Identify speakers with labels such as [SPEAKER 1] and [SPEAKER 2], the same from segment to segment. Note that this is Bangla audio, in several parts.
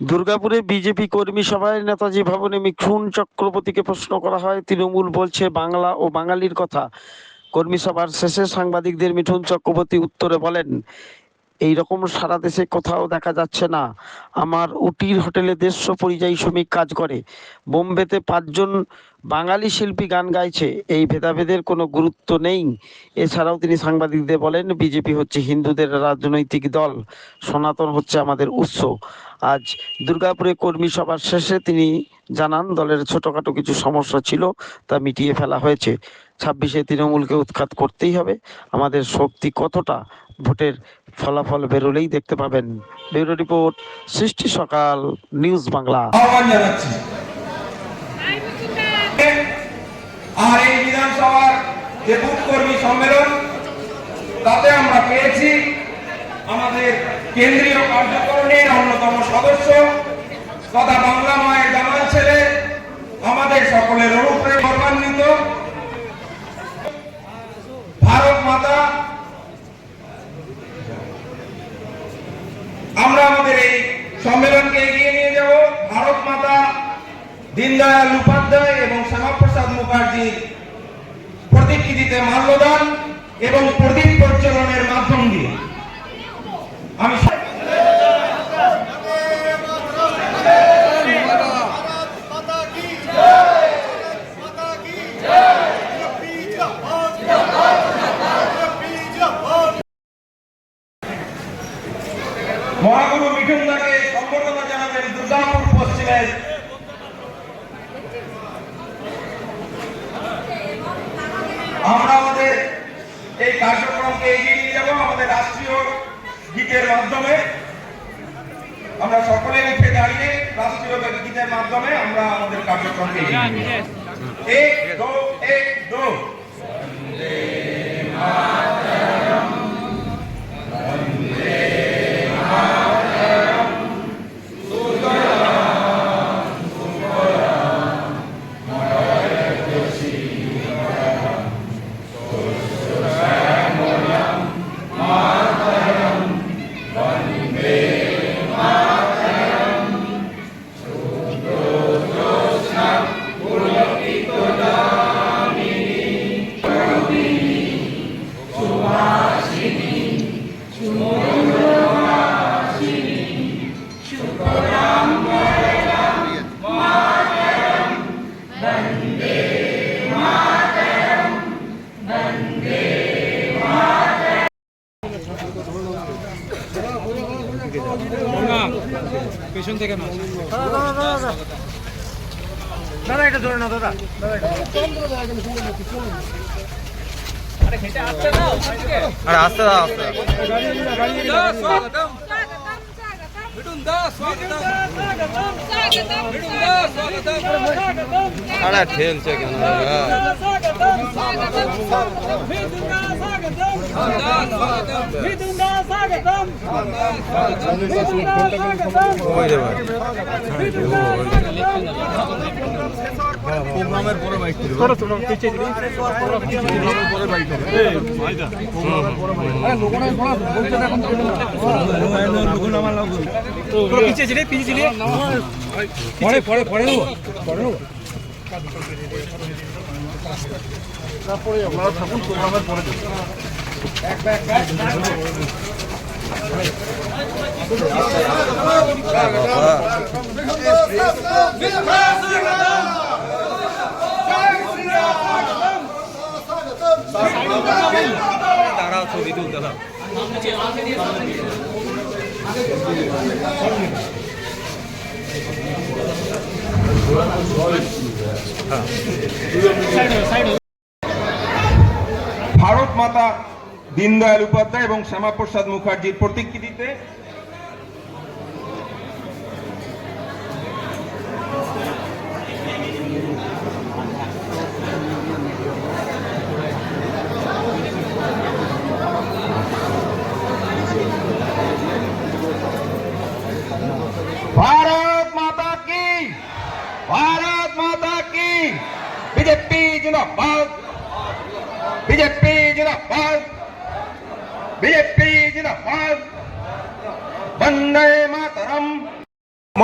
[SPEAKER 1] দুর্গাপুরে বিজেপি কর্মী সভায় নেতাজি ভবনে মিঠুন চক্রবর্তীকে প্রশ্ন করা হয়, তৃণমূল বলছে বাংলা ও বাঙালির কথা। কর্মী সভার শেষে সাংবাদিকদের মিঠুন চক্রবর্তী উত্তরে বলেন এই রকম সারা দেশে কোথাও দেখা যাচ্ছে না। আমার উটির হোটেলে দেড়শো পরিযায়ী শ্রমিক কাজ করে। বোম্বেতে পাঁচজন বাঙালি শিল্পী গান গাইছে। এই ভেদাভেদের কোনো গুরুত্ব নেই। এছাড়াও তিনি সাংবাদিকদের বলেন, বিজেপি হচ্ছে হিন্দুদের রাজনৈতিক দল। সনাতন হচ্ছে আমাদের উৎস। আজ দুর্গাপুরে কর্মী সভার শেষে তিনি জানান, দলের ছোটখাটো কিছু সমস্যা ছিল, তা মিটিয়ে ফেলা হয়েছে। ছাব্বিশে তৃণমূলকে উৎখাত করতেই হবে। আমাদের শক্তি কতটা? ভোটের ফলাফল বেরোলেই দেখতে পাবেন ব্যুরো রিপোর্ট, সৃষ্টি সকাল, নিউজ বাংলা।
[SPEAKER 2] আর এই বিধানসভার যে বুথ কর্মী সম্মেলন, তাতে আমরা পেয়েছি আমাদের কেন্দ্রীয় কার্যকরণের অন্যতম সদস্য, তথা বাংলা মায়ের জামাল ছেলে, আমাদের সকলের অনুপ্রে গর্বান্বিত ভারত মাতা আমরা আমাদের এই সম্মেলনকে এগিয়ে নিয়ে যাব ভারত মাতা দীনদয়াল উপাধ্যায় এবং শ্যামাপ্রসাদ মুখার্জির প্রতিকৃতিতে মাল্যদান এবং প্রদীপ প্রজ্বলনের মাধ্যম দিয়ে আমি মহাগুরু মিঠুন দাকে সম্বর্ধনা জানাবেন দুর্গাপুর পশ্চিমের আমরা আমাদের এই কার্যক্রমকে এগিয়ে নিয়ে যাব, আমাদের রাষ্ট্রীয় গীতের মাধ্যমে। আমরা সকলে উঠে দাঁড়িয়ে রাষ্ট্রীয় গীতের মাধ্যমে আমরা আমাদের কার্যক্রমকে এগিয়ে নিয়ে এক, দো এক, দো।
[SPEAKER 3] পিছন থেকে মাছ
[SPEAKER 4] দাদা এটা ধরে না দাদা
[SPEAKER 3] আরে আস্তে দাও আস্তে আরে ঠেলছে কেন প্রোগ্রামের পরে বাইক প্রোগ্রামের পরে বাইক
[SPEAKER 4] পিছিয়ে ছিলে পিছিয়ে ছিলে পরে পরে পরে নেব পরে নেব তারপরে আপনারা থাকুন, প্রোগ্রামের পরে
[SPEAKER 3] দাঁড়াও ছবি তুলতে দাও
[SPEAKER 2] ভারত মাতা দীনদয়াল উপাধ্যায় এবং শ্যামাপ্রসাদ মুখার্জির প্রতিকৃতিতে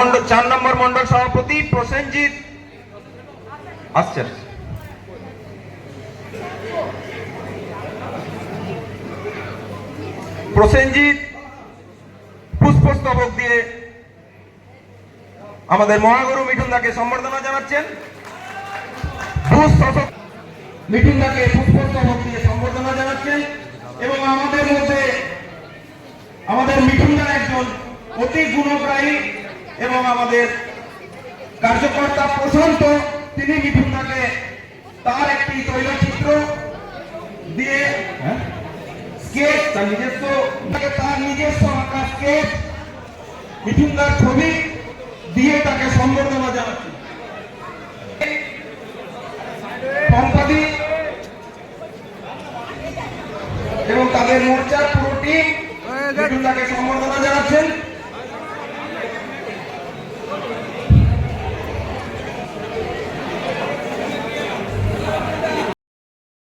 [SPEAKER 2] মন্ডল চার নম্বর মন্ডল সভাপতি প্রসেনজিৎ। আসছেন। প্রসেনজিৎ, পুষ্পস্তবক দিয়ে আমাদের মহাগুরু মিঠুনদাকে সম্বর্ধনা জানাচ্ছেন। মিঠুনদাকে পুষ্পস্তবক দিয়ে সম্বর্ধনা জানাচ্ছেন এবং আমাদের মধ্যে আমাদের মিঠুনদা একজন অতি গুণগ্রাহী এবং আমাদের কার্যকর্তা প্রশান্ত, তিনি মিঠুনদাকে তার একটি তৈলচিত্র দিয়ে স্কেচ তার নিজস্ব তার নিজস্ব আঁকা স্কেচ মিঠুনদার ছবি দিয়ে তাকে সম্বর্ধনা জানাচ্ছি। এবং তাদের মোর্চার পুরো টিম মিঠুনদাকে সম্বর্ধনা জানাচ্ছেন।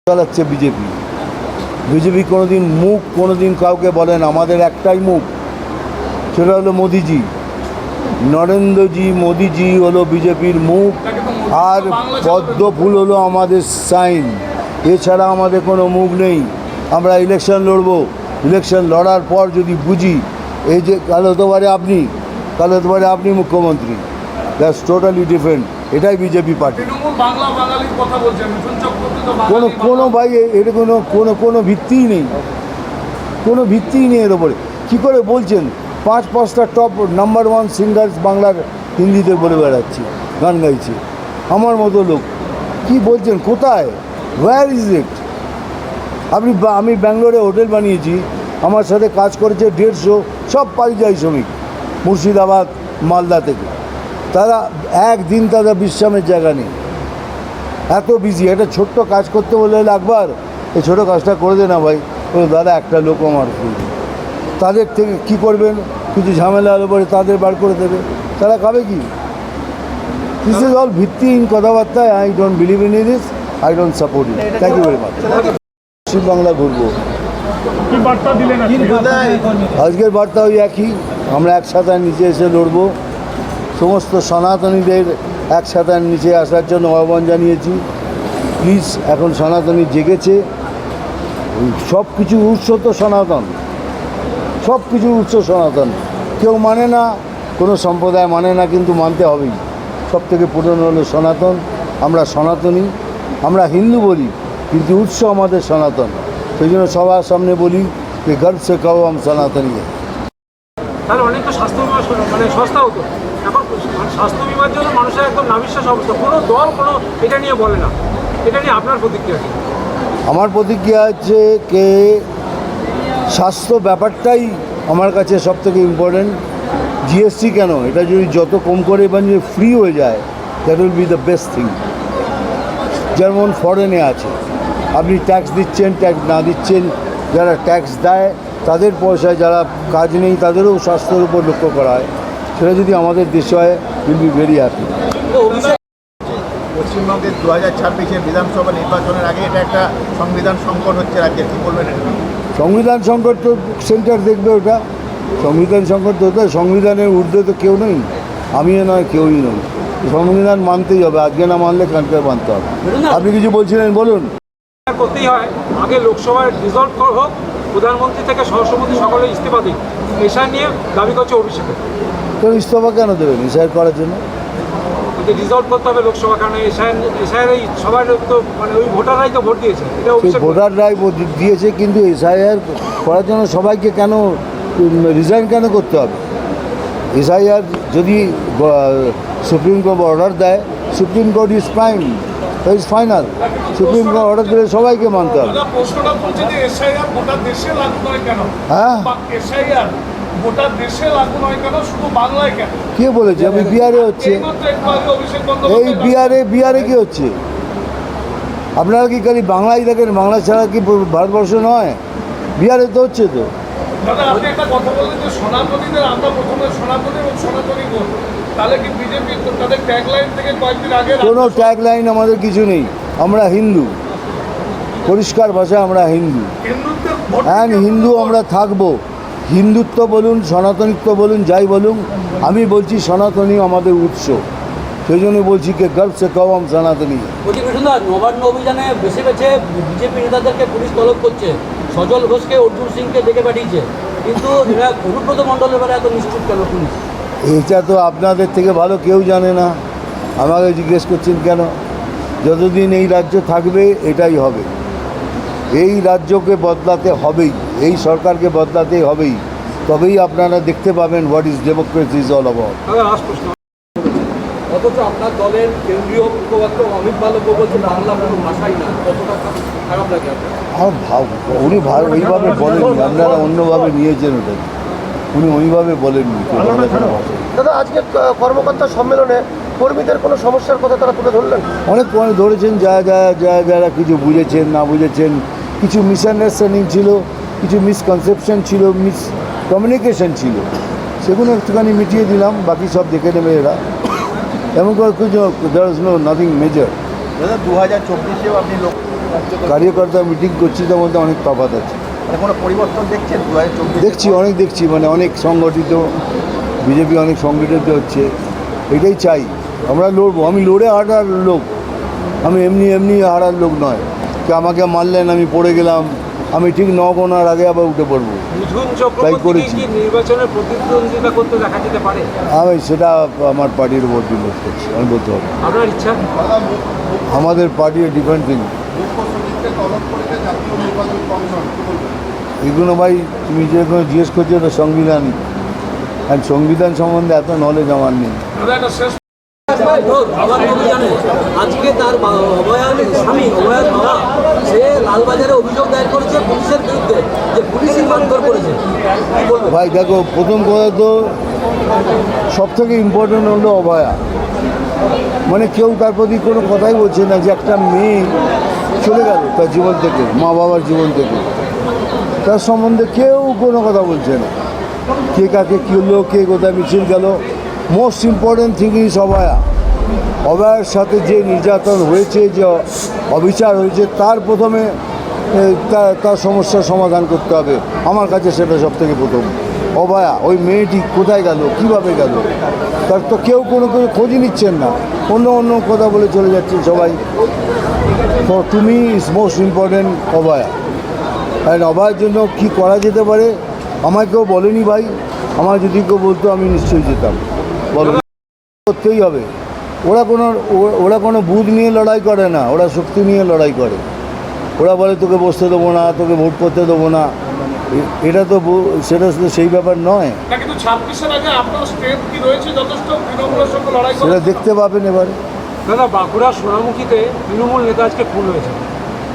[SPEAKER 5] চালাচ্ছে বিজেপি। বিজেপি কোনোদিন মুখ, কোনোদিন কাউকে বলেন আমাদের একটাই মুখ, সেটা হলো মোদিজি। নরেন্দ্রজি, মোদিজি হলো বিজেপির মুখ, আর পদ্ম ফুল হলো আমাদের সাইন। এছাড়া আমাদের কোনো মুখ নেই। আমরা ইলেকশন লড়বো। ইলেকশন লড়ার পর যদি বুঝি, এই যে কাল হতে পারে আপনি, কাল হতে পারে আপনি মুখ্যমন্ত্রী। দ্যাটস টোটালি ডিফারেন্ট এটাই বিজেপি পার্টি।
[SPEAKER 4] কথা
[SPEAKER 5] কোনো কোনো ভাই এর কোনো কোনো কোনো ভিত্তিই নেই। কোনো ভিত্তিই নেই এর ওপরে কী করে বলছেন? পাঁচ, পাঁচটা টপ নাম্বার ওয়ান সিঙ্গার বাংলার হিন্দিতে বলে বেড়াচ্ছি, গান গাইছে। আমার মতো লোক। কি বলছেন? কোথায়? হোয়ার ইজ ইট আপনি আমি ব্যাঙ্গালোরে হোটেল বানিয়েছি। আমার সাথে কাজ করেছে দেড়শো, সব পরিযায়ী শ্রমিক। মুর্শিদাবাদ, মালদা থেকে। তারা, একদিন তারা বিশ্রামের জায়গা নেই। এত বিজি একটা ছোট্ট কাজ করতে বলে একবার এই ছোটো কাজটা করে দে না ভাই। ও দাদা একটা লোক আমার তাদের থেকে কী করবেন? কিছু ঝামেলা হলে পরে তাদের বার করে দেবে। তারা খাবে কি? দিস ইজ অল ভিত্তিহীন কথাবার্তায়। I don't believe in this I don't support it thank you very much Paschimbangla ঘুরবো। আজকের বার্তা ওই একই। আমরা একসাথে নিচে এসে লড়বো। সমস্ত সনাতনীদের একসাথে নিচে আসার জন্য আহ্বান জানিয়েছি। প্লিজ এখন সনাতনী জেগেছে। সব কিছু উৎস তো সনাতন। সব কিছু উৎস সনাতন। কেউ মানে না, কোনো সম্প্রদায় মানে না, কিন্তু মানতে হবেই। সব থেকে পুরনো হলো সনাতন। আমরা সনাতনী। আমরা হিন্দু বলি, কিন্তু উৎস আমাদের সনাতন। সেই জন্য সবার সামনে বলি যে, গর্ব সে আম সনাতনী
[SPEAKER 4] স্বাস্থ্য মানে সস্তা হতো এখন স্বাস্থ্য বিমার জন্য মানুষের একদম নাবিশ্বাস অবস্থা। কোনো দল কোনো এটা নিয়ে বলে না। এটা নিয়ে আপনার প্রতিক্রিয়া কি?
[SPEAKER 5] আমার প্রতিক্রিয়া হচ্ছে কে স্বাস্থ্য ব্যাপারটাই আমার কাছে সব থেকে ইম্পর্টেন্ট জিএসটি কেন? এটা যদি যত কম করে বা যদি ফ্রি হয়ে যায় that will be the best thing যেমন ফরেনে আছে। আপনি ট্যাক্স দিচ্ছেন ট্যাক্স না দিচ্ছেন, যারা ট্যাক্স দেয়, তাদের পয়সায় যারা কাজ নেই, তাদেরও স্বাস্থ্যের উপর লক্ষ্য করা হয়। সেটা যদি আমাদের দেশ হয় উইল বি ভেরি হ্যাপি
[SPEAKER 6] পশ্চিমবঙ্গের দু হাজার ছাব্বিশে বিধানসভা নির্বাচনের আগে এটা একটা সংবিধান সংকট হচ্ছে রাজ্যে কি বলবেন
[SPEAKER 5] সংবিধান সংকট তো সেন্টার দেখবে ওটা। সংবিধান সংকট তো ওটা সংবিধানের ঊর্ধ্বে তো কেউ নেই। আমিও নয় কেউই নয় সংবিধান মানতেই হবে আজকে না মানলে কালকে মানতে হবে। আপনি কিছু বলছিলেন বলুন।
[SPEAKER 4] করতেই হয়। আগে লোকসভায় রিজলভ হোক প্রধানমন্ত্রী থেকে সহসভাপতি সকলে ইস্তিফা দিন এসা নিয়ে দাবি করছে অভিষেক
[SPEAKER 5] কেন ইস্তফা কেন দেবেন? ইসার করার জন্য?
[SPEAKER 4] করতে হবে লোকসভা কারণে এই তো মানে ওই ভোটাররাই তো ভোট দিয়েছে
[SPEAKER 5] দিয়েছে কিন্তু এসআইআর করার জন্য সবাইকে কেন রিজাইন কেন করতে হবে? এসআইআর যদি সুপ্রিম কোর্ট অর্ডার দেয় Supreme Court is prime is final Supreme Court order দিলে সবাইকে মানতে হবে। হ্যাঁ
[SPEAKER 7] গোটা দেশে লাগু নয় কেন? শুধু বাংলায় কেন?
[SPEAKER 5] কে বলেছে? আমি বিহারে হচ্ছে। এই বিহারে বিহারে কি হচ্ছে? আপনারা কি খালি বাংলায় দেখেন? বাংলা ছাড়া কি ভারতবর্ষ নয়? বিহারে তো হচ্ছে তো।
[SPEAKER 7] দাদা আপনি একটা কথা বললেন যে সনাতনীদের আমরা প্রথমে সনাতনী এবং সনাতনী ভোট তাহলে কি বিজেপি তাদের ট্যাগলাইন থেকে কয়েকদিন আগে
[SPEAKER 5] কোনো ট্যাগ লাইন আমাদের কিছু নেই। আমরা হিন্দু। পরিষ্কার ভাষা আমরা হিন্দু। অ্যান্ড হিন্দু আমরা থাকব। হিন্দুত্ব বলুন সনাতনিত্ব বলুন যাই বলুন আমি বলছি সনাতনী আমাদের উৎস। সেই জন্য বলছি কে গর্ব সে কওয়াম সনাতনী।
[SPEAKER 8] বলছি মিঠুনদা নবান্ন অভিযানে বেছে বেছে বিজেপি নেতাদেরকে পুলিশ তলব করছে। সজল ঘোষকে অর্জুন সিংকে ডেকে পাঠিয়েছে। কিন্তু এরা অনুব্রত মণ্ডলের বেলা এত নিশ্চুপ কেন পুলিশ?
[SPEAKER 5] এটা তো আপনাদের থেকে ভালো কেউ জানে না। আমাকে জিজ্ঞেস করছেন কেন? যতদিন এই রাজ্য থাকবে এটাই হবে। এই রাজ্যকে বদলাতে হবেই এই সরকারকে বদলাতে হবেই। তবেই আপনারা দেখতে পাবেন what is democracy is all about
[SPEAKER 8] অথচ আপনার দলের কেন্দ্রীয় মুখপাত্র অমিত মালব্য বলছে বাংলা কোনো ভাষাই না কতটা খারাপ লাগে আপনার?
[SPEAKER 5] আমার ভাব উনি ভাব ওইভাবে বলেননি আপনারা অন্যভাবে নিয়েছেন ওটা। উনি ওইভাবে বলেননি।
[SPEAKER 9] দাদা আজকে কর্মকর্তা সম্মেলনে কর্মীদের কোনো সমস্যার কথা তারা তুলে ধরলেন?
[SPEAKER 5] অনেক ধরেছেন যা যা যা যারা কিছু বুঝেছেন না বুঝেছেন কিছু মিসআন্ডারস্ট্যান্ডিং ছিল কিছু মিসকনসেপশন ছিল মিস কমিউনিকেশন ছিল। সেগুলো একটুখানি মিটিয়ে দিলাম বাকি সব দেখে নেবে এরা। এমন করে কিছু there is no nothing major
[SPEAKER 6] দাদা দু হাজার চব্বিশেও আপনি লোক
[SPEAKER 5] কার্যকর্তা মিটিং করছি তার মধ্যে অনেক তফাত আছে।
[SPEAKER 6] মানে কোনো পরিবর্তন দেখছেন? দু হাজার চব্বিশ
[SPEAKER 5] দেখছি অনেক দেখছি মানে অনেক সংগঠিত বিজেপি অনেক সংগঠিত হচ্ছে। এটাই চাই। আমরা লড়বো আমি লড়ে হারার লোক। আমি এমনি এমনি হারার লোক নয়। আমাকে মারলেন আমি পড়ে গেলাম। আমি ঠিক ন গোনার আগে আবার উঠে পড়ব। তাই করেছি। আমি সেটা আমার পার্টির উপর ডিপেন্ড করছি আমি বলতে পারব। আমাদের পার্টির ডিফারেন্ট থিং এগুলো ভাই তুমি যেরকম জিজ্ঞেস করছ সংবিধান আর সংবিধান সম্বন্ধে এত নলেজ আমার নেই।
[SPEAKER 8] আজকে তার অভয়ার স্বামী অভয়ার বাবা সে লালবাজারে অভিযোগ দায়ের করেছে পুলিশের বিরুদ্ধে যে পুলিশই মারধর করেছে।
[SPEAKER 5] ভাই, দেখো, প্রথম কথা তো সব থেকে ইম্পর্টেন্ট হলো অভয়া। মানে কেউ তার প্রতি কোনো কথাই বলছে না যে একটা মেয়ে চলে গেল তার জীবন থেকে, মা বাবার জীবন থেকে। তার সম্বন্ধে কেউ কোনো কথা বলছে না। কে কাকে কী হলো, কে কোথায় মিছিল গেল most important thing is Abhaya অভয়ার সাথে যে নির্যাতন হয়েছে, যে অবিচার হয়েছে, তার প্রথমে তার সমস্যার সমাধান করতে হবে। আমার কাছে সেটা সব থেকে প্রথম। অভয়া ওই মেয়েটি কোথায় গেল? কীভাবে গেল? তার তো কেউ কোনো কেউ খোঁজ নিচ্ছেন না। অন্য অন্য কথা বলে চলে যাচ্ছেন সবাই। তো তুমি ইজ মোস্ট ইম্পর্টেন্ট অভয়া আর অভয়ের জন্য কি করা যেতে পারে? আমায় কেউ বলেনি ভাই। আমার যদি কেউ বলতো, আমি নিশ্চয়ই যেতাম। করতেই হবে। ওরা কোনো ওরা কোনো বুথ নিয়ে লড়াই করে না ওরা শক্তি নিয়ে লড়াই করে। ওরা বলে তোকে বসতে দেবো না তোকে ভোট করতে দেবো না। এটা তো সেটা তো সেই ব্যাপার নয়। সেটা দেখতে পাবেন এবারে।
[SPEAKER 4] দাদা বাঁকুড়া সোনামুখীতে তৃণমূল নেতা আজকে খুন হয়েছে।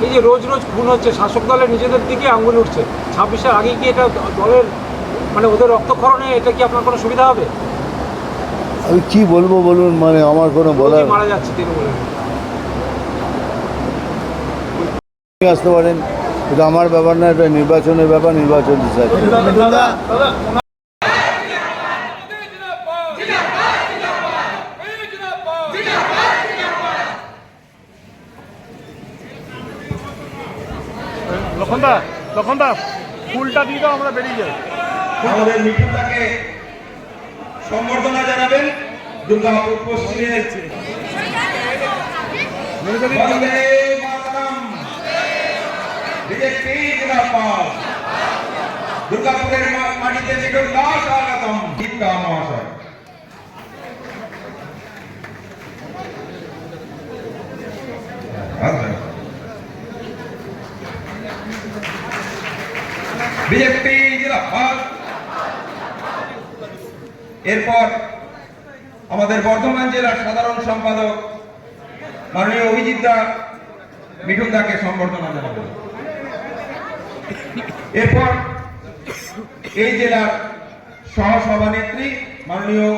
[SPEAKER 4] এই যে রোজ রোজ খুন হচ্ছে শাসক দলের নিজেদের দিকে আঙুল উঠছে। ছাব্বিশের আগে কি এটা দলের মানে ওদের রক্তক্ষরণে এটা কি আপনার কোনো সুবিধা হবে?
[SPEAKER 5] আমি কি বলব বলুন মানে আমার কোনো বলার আসতে পারেন এটা আমার ব্যাপার না এটা নির্বাচনের ব্যাপার নির্বাচন ডিসাইড
[SPEAKER 9] লক্ষণদা লক্ষণদা ফুলটা দিয়ে দাও আমরা বেরিয়ে যাই।
[SPEAKER 2] আমাদের মিঠুনদাকে সম্বর্ধনা জানাবেন দুর্গাপুর পশ্চিমের। দুর্গাপুরের মাটিতে মহাশয়। বিজেপি জিন্দাবাদ এরপর আমাদের বর্ধমান জেলার সাধারণ সম্পাদক মাননীয় অভিজিৎ দা মিঠুন দাকে সম্বর্ধনা জানাবেন এরপর এই জেলার সহ সভানেত্রী মাননীয়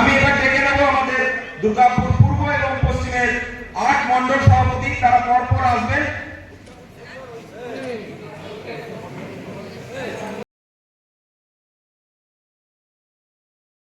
[SPEAKER 2] আমি এবার ডেকে নেব আমাদের দুর্গাপুর পূর্ব এবং পশ্চিমের আট মন্ডল সভাপতি, তারা পরপর আসবেন।